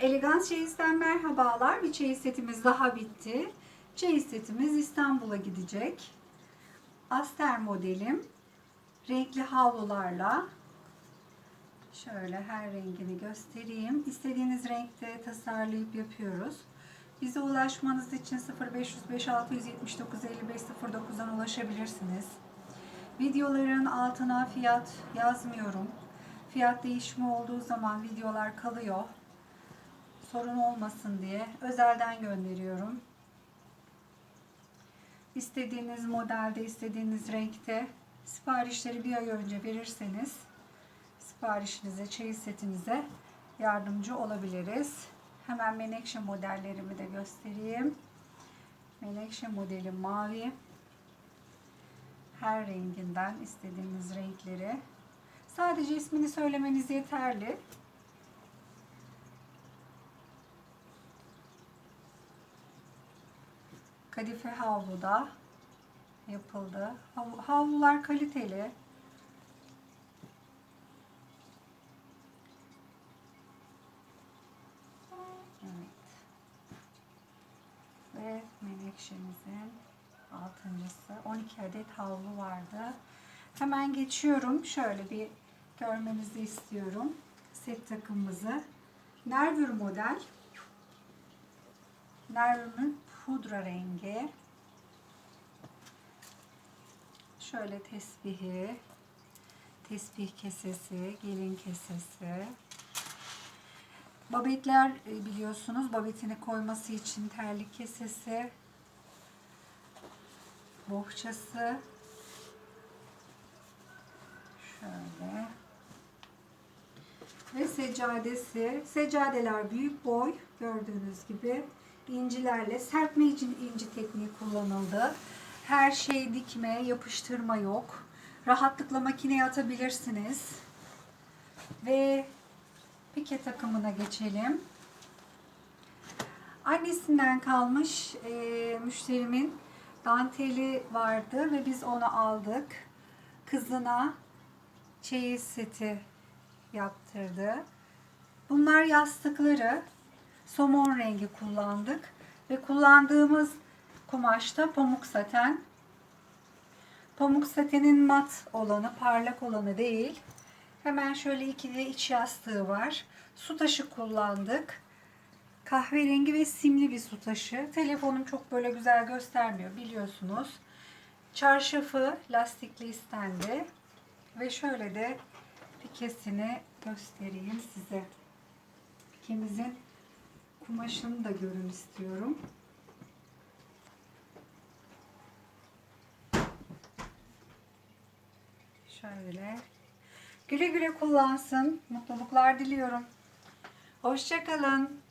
Elegans Çeyiz'den merhabalar. Bir çeyiz setimiz daha bitti. Çeyiz setimiz İstanbul'a gidecek. Aster modelim. Renkli havlularla. Şöyle her rengini göstereyim. İstediğiniz renkte tasarlayıp yapıyoruz. Bize ulaşmanız için 0505 679 55 09'dan ulaşabilirsiniz. Videoların altına fiyat yazmıyorum. Fiyat değişimi olduğu zaman videolar kalıyor. Sorun olmasın diye özelden gönderiyorum. İstediğiniz modelde, istediğiniz renkte siparişleri bir ay önce verirseniz siparişinize, çeyiz setinize yardımcı olabiliriz. Hemen menekşe modellerimi de göstereyim. Menekşe modeli mavi. Her renginden istediğiniz renkleri. Sadece ismini söylemeniz yeterli. Kadife havluda yapıldı. Hav- Havlular kaliteli. Evet. Ve menekşemizin altıncısı. 12 adet havlu vardı. Hemen geçiyorum. Şöyle bir görmenizi istiyorum. Set takımımızı. Nervür model. Nervür'ün pudra rengi. Şöyle tesbihi, tesbih kesesi, gelin kesesi. Babetler e, biliyorsunuz babetini koyması için terlik kesesi, bohçası. Şöyle. Ve seccadesi. Seccadeler büyük boy gördüğünüz gibi incilerle serpme inci tekniği kullanıldı. Her şey dikme, yapıştırma yok. Rahatlıkla makineye atabilirsiniz. Ve pike takımına geçelim. Annesinden kalmış e, müşterimin danteli vardı ve biz onu aldık. Kızına çeyiz seti yaptırdı. Bunlar yastıkları somon rengi kullandık ve kullandığımız kumaşta pamuk saten. Pamuk satenin mat olanı, parlak olanı değil. Hemen şöyle iki de iç yastığı var. Su taşı kullandık. Kahverengi ve simli bir su taşı. Telefonum çok böyle güzel göstermiyor biliyorsunuz. Çarşafı lastikli istendi. Ve şöyle de pikesini göstereyim size. Pikemizin kumaşını da görün istiyorum. Şöyle. Güle güle kullansın. Mutluluklar diliyorum. Hoşçakalın.